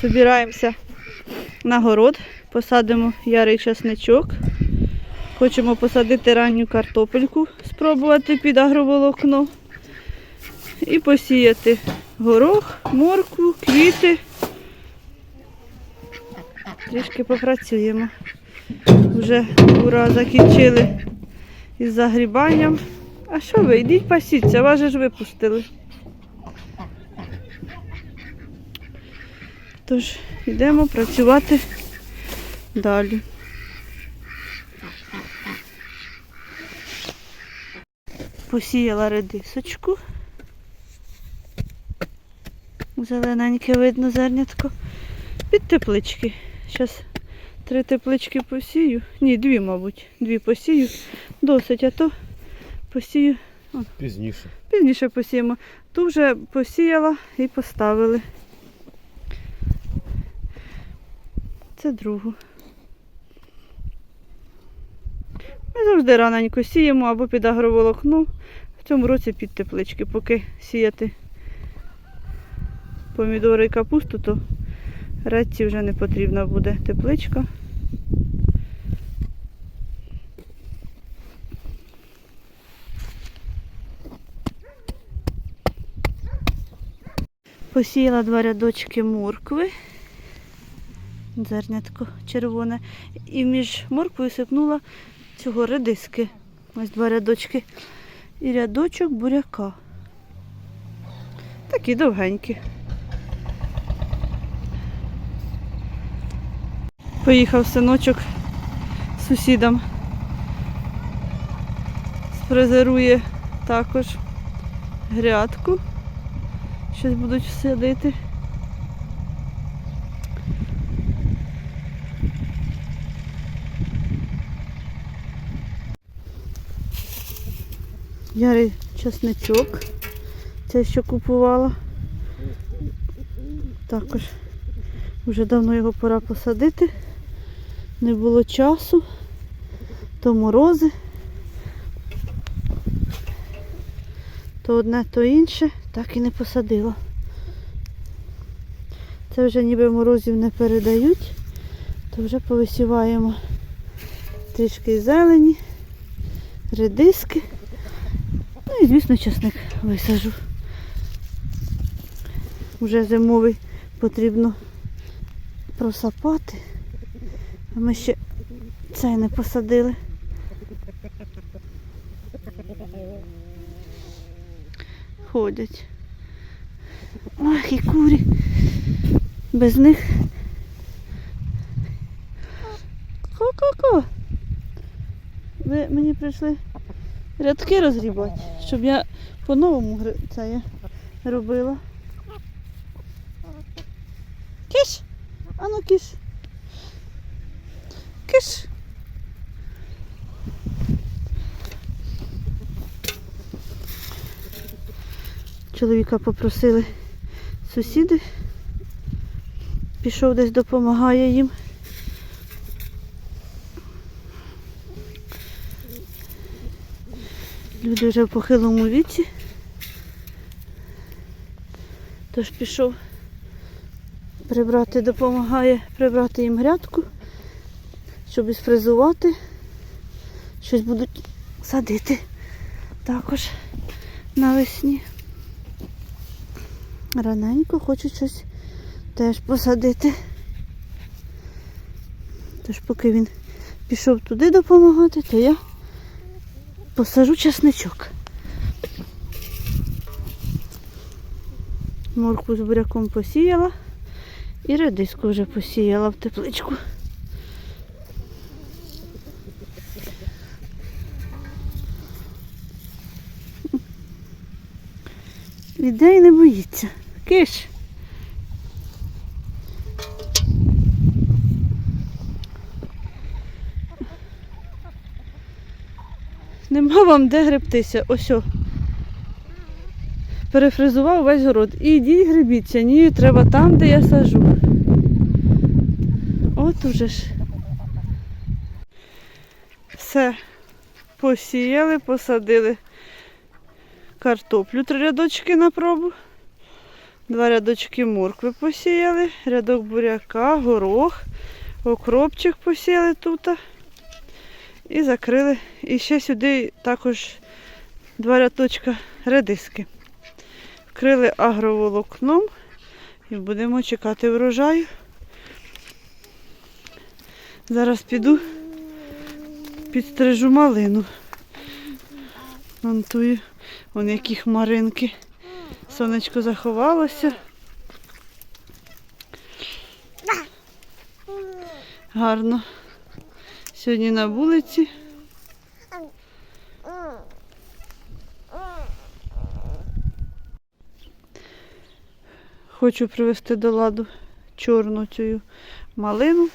Собираємося на город, посадимо ярий часничок. Хочемо посадити ранню картопельку, спробувати під агроволокно. І посіяти горох, моркву, квіти. Трішки попрацюємо. Вже ура закінчили із загрібанням. А що ви? Йдіть пасіться, вас же ж випустили. Тож, йдемо працювати далі. Посіяла редисочку. Зелененьке видно зернятко. Під теплички. Зараз три теплички посію. Ні, дві, мабуть. Дві посію. Досить, а то посію. Пізніше. Пізніше посіємо. Ту вже посіяла і поставили. Це другу. Ми завжди раненько сіємо або під агроволокно. В цьому році під теплички. Поки сіяти помідори і капусту, то редці вже не потрібна буде тепличка. Посіяла два рядочки моркви. Зернятко червоне. І між морквою сипнула цього редиски. Ось два рядочки. І рядочок буряка. Такі довгенькі. Поїхав синочок сусідам. Сфрезерує також грядку. Щось будуть садити. Ярий часничок. Це що купувала. Також вже давно його пора посадити. Не було часу, то морози. То одне, то інше, так і не посадила. Це вже ніби морозів не передають, то вже повисіваємо трішки зелені, редиски. Звісно, часник висажу. Вже зимовий потрібно просапати. А ми ще цей не посадили. Ходять. Ах, і курі. Без них. Ко-ко-ко. Ви мені прийшли рядки розгрібати, щоб я по-новому це я робила. Киш! Ану киш. Киш. Чоловіка попросили сусіди. Пішов десь допомагає їм. Люди вже в похилому віці. Тож пішов прибрати, допомагає прибрати їм грядку, щоб і сфрезувати. Щось будуть садити також навесні. Раненько хочуть щось теж посадити. Тож поки він пішов туди допомагати, то я посажу часничок. Морку з буряком посіяла і редиску вже посіяла в тепличку. Іде не боїться. Киш. Нема вам де гребтися. Ось. Перефризував весь город. І йдіть гребіться. Ні, треба там, де я сажу. От уже ж. Все. Посіяли, посадили картоплю три рядочки на пробу. Два рядочки моркви посіяли, рядок буряка, горох, окропчик посіяли тут. І закрили. І ще сюди також два рядочка редиски. Вкрили агроволокном і будемо чекати врожаю. Зараз піду підстрижу малину. Монтую. Вон які хмаринки. Сонечко заховалося. Гарно. Сьогодні на вулиці. Хочу привезти до ладу чорну цю малину.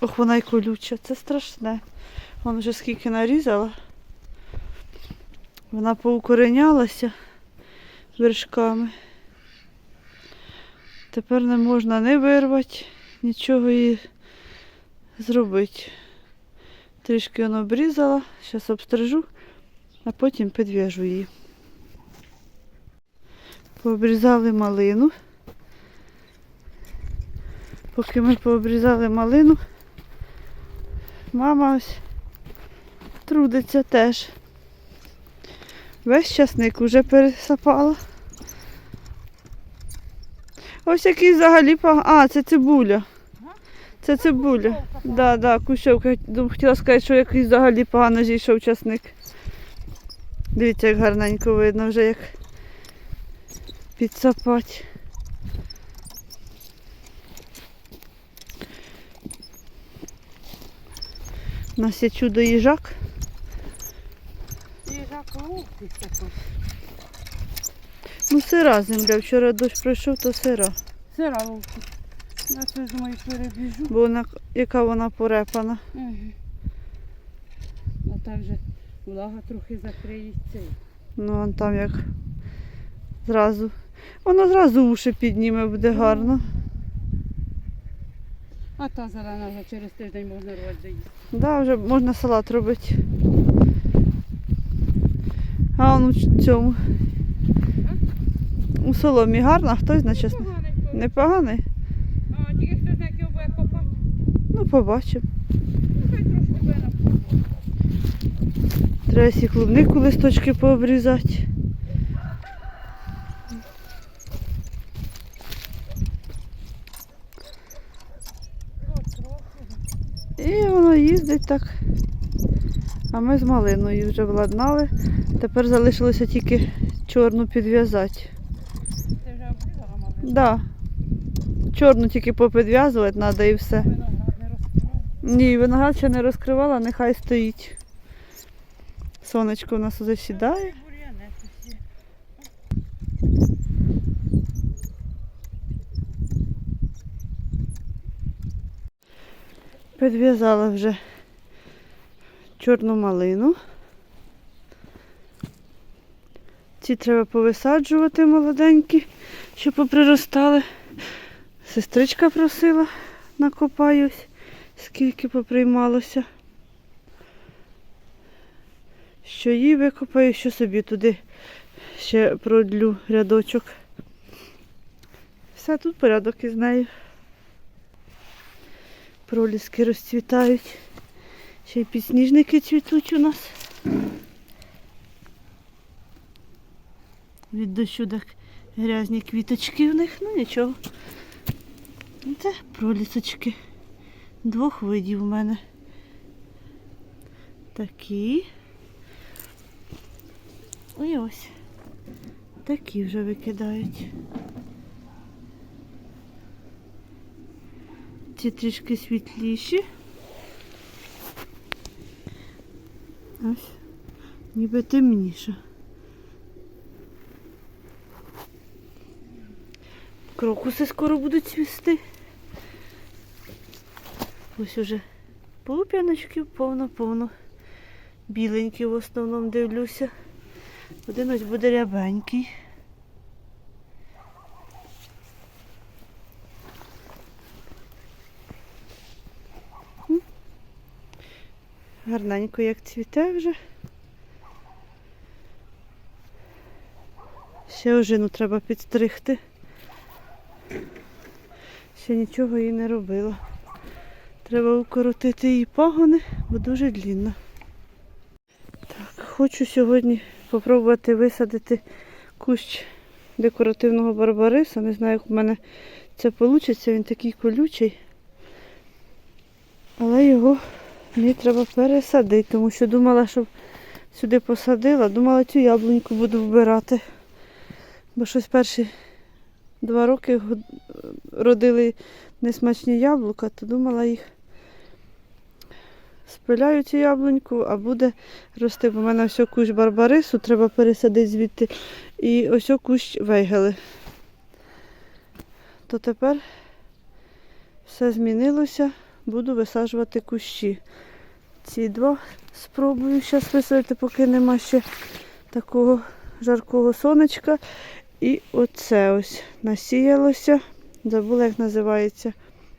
Ох, вона й колюча, це страшне. Вон вже скільки нарізала. Вона поукоренялася вершками. Тепер не можна не вирвати, нічого її зробити. Трішки воно обрізала, зараз обстрижу, а потім підв'яжу її. Пообрізали малину. Поки ми пообрізали малину, мама ось трудиться теж. Весь часник уже пересапала. Ось який взагалі. А, це цибуля. Це цибуля. Да, да, кущовка. Хотіла сказати, що якийсь взагалі погано зійшов часник. Дивіться, як гарненько видно вже як підсапать. У нас є чудо їжак. Їжак ловкий такий. Ну, сира земля. Вчора дощ пройшов, то сира. Сира ловкий. Я це думаю, перебіжу. Бо вона, яка вона порепана. Угу. А там же влага трохи закриється. Ну, вон там як зразу. Воно зразу уші підніме, буде гарно. А та зелена вже через тиждень можна рвати заїсти. Да, вже можна салат робити. А он у цьому. У соломі гарно, а хтось на чесно. Поганий то. Непоганий? А тільки хто знає, як його буде копати. Ну, побачимо. Треба всі клубнику листочки пообрізати. І воно їздить так. А ми з малиною вже владнали. Тепер залишилося тільки чорну підв'язати. Ти вже обрізала малину? Да. Чорну тільки попідв'язувати треба і все. Ні, виноград ще не розкривала, нехай стоїть. Сонечко у нас уже сідає. Підв'язала вже чорну малину. Ці треба повисаджувати молоденькі, щоб поприростали. Сестричка просила, накопаюсь, скільки поприймалося. Що їй викопаю, що собі туди ще продлю рядочок. Все тут порядок із нею. Проліски розцвітають. Ще й підсніжники цвітуть у нас. Від дощу так грязні квіточки в них, ну нічого. Це пролісочки. Двох видів у мене. Такі. І ось. Такі вже викидають. Ці трішки світліші. Ось, ніби темніше. Крокуси скоро будуть цвісти. Ось уже пуп'яночків повно-повно. Біленькі в основному дивлюся. Один ось буде рябенький. Гарненько як цвіте вже. Ще ожину треба підстригти. Ще нічого їй не робила. Треба укоротити її пагони, бо дуже длінна. Так, хочу сьогодні спробувати висадити кущ декоративного барбариса. Не знаю, як у мене це вийде, він такий колючий. Але його мені треба пересадити, тому що думала, що сюди посадила, думала цю яблуньку буду вбирати. Бо щось перші два роки родили несмачні яблука, то думала їх спиляю цю яблуньку, а буде рости. Бо в мене ось кущ барбарису, треба пересадити звідти. І ось кущ вейгели. То тепер все змінилося, буду висаджувати кущі. Ці два спробую зараз висадити, поки нема ще такого жаркого сонечка. І оце ось насіялося. Забула, як називається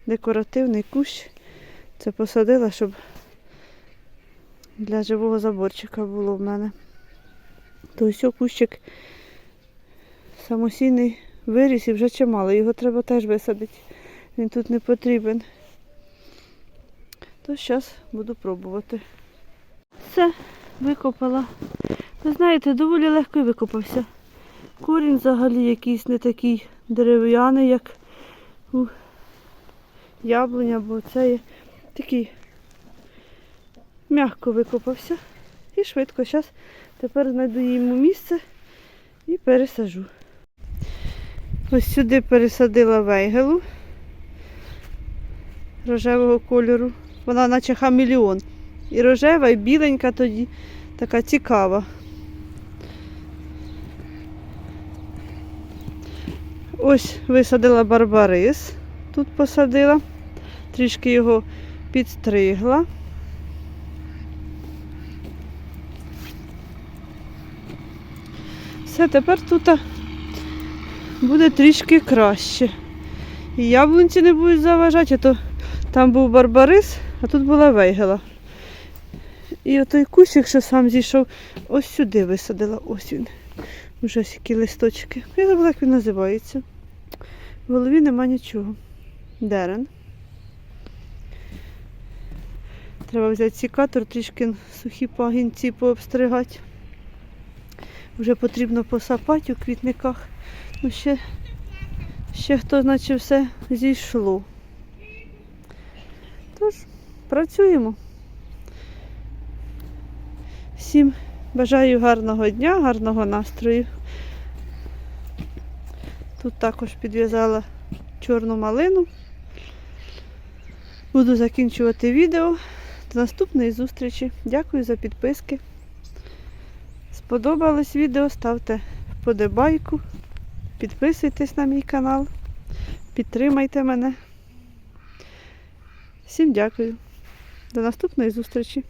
декоративний кущ. Це посадила, щоб для живого заборчика було в мене. То ось кущик самосійний виріс і вже чимало. Його треба теж висадити. Він тут не потрібен. То зараз буду пробувати. Все, викопала. Ви знаєте, доволі легко викопався. Корінь взагалі якийсь не такий дерев'яний, як у яблуня, бо це є такий м'яко викопався. І швидко. Зараз тепер знайду йому місце і пересажу. Ось сюди пересадила вейгелу рожевого кольору. Вона наче хамелеон. І рожева, і біленька тоді така цікава. Ось висадила барбарис. Тут посадила. Трішки його підстригла. Все, тепер тут буде трішки краще. І яблунці не будуть заважати, а то там був барбарис, а тут була вейгела. І отой кущик, що сам зійшов, ось сюди висадила. Ось він. Вже які листочки. Я забула, як він називається. В голові нема нічого. Дерен. Треба взяти сікатор, трішки сухі пагінці пообстригати. Вже потрібно посапати у квітниках. Ну, ще, ще хто, наче все зійшло. Тож, працюємо. Всім бажаю гарного дня, гарного настрою. Тут також підв'язала чорну малину. Буду закінчувати відео. До наступної зустрічі. Дякую за підписки. Сподобалось відео, ставте вподобайку, підписуйтесь на мій канал, підтримайте мене. Всім дякую. До наступної зустрічі.